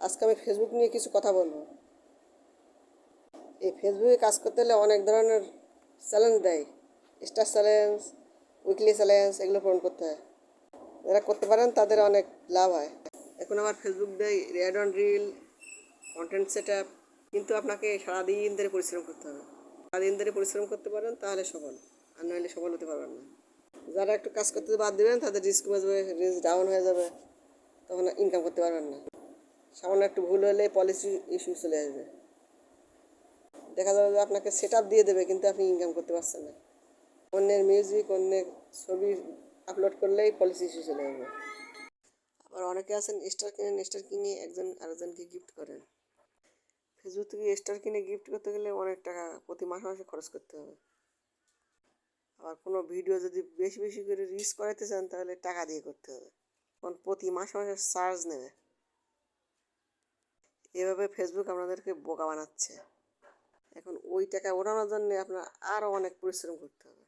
আজকে আমি ফেসবুক নিয়ে কিছু কথা বলব। এই ফেসবুকে কাজ করতে হলে অনেক ধরনের চ্যালেঞ্জ দেয়। স্টার চ্যালেঞ্জ উইকলি চ্যালেঞ্জ এগুলো পূরণ করতে হয়। যারা করতে পারেন, তাদের অনেক লাভ হয়। এখন আবার ফেসবুক দেয় red on reel content set up কিন্তু আপনাকে সারাদিন ধরে পরিশ্রম করতে হবে। সারাদিন ধরে পরিশ্রম করতে পারেন, তাহলে সফল। আর নাহলে সফল হতে পারবেন না। যারা একটু কাজ করতে বাদ দেবেন, তাদের রিস্ক যাবে রিস্ক ডাউন হয়ে যাবে, তখন ইনকাম করতে পারবেন না। সামান্য একটু ভুল হলে পলিসি ইস্যু চলে আসবে। দেখা যাবে যে আপনাকে সেট দিয়ে দেবে, কিন্তু আপনি ইনকাম করতে পারছেন না। অন্যের মিউজিক অন্যের ছবি আপলোড করলেই পলিসি ইস্যু চলে আসবে। আবার অনেকে আছেন স্টার কিনেন স্টার কিনে একজন আরেকজনকে গিফট করেন। ফেসবুক থেকে স্টার কিনে গিফট করতে গেলে অনেক টাকা প্রতি মাসে মাসে খরচ করতে হবে। আবার কোনো ভিডিও যদি বেশি বেশি করে রিচ করাতে চান তাহলে টাকা দিয়ে করতে হবে। কারণ প্রতি মাসে মাসে চার্জ নেবে। এভাবে ফেসবুক আপনাদেরকে বোকা বানাচ্ছে। এখন ওই টাকা ওঠানোর জন্য আপনার আরও অনেক পরিশ্রম করতে হবে।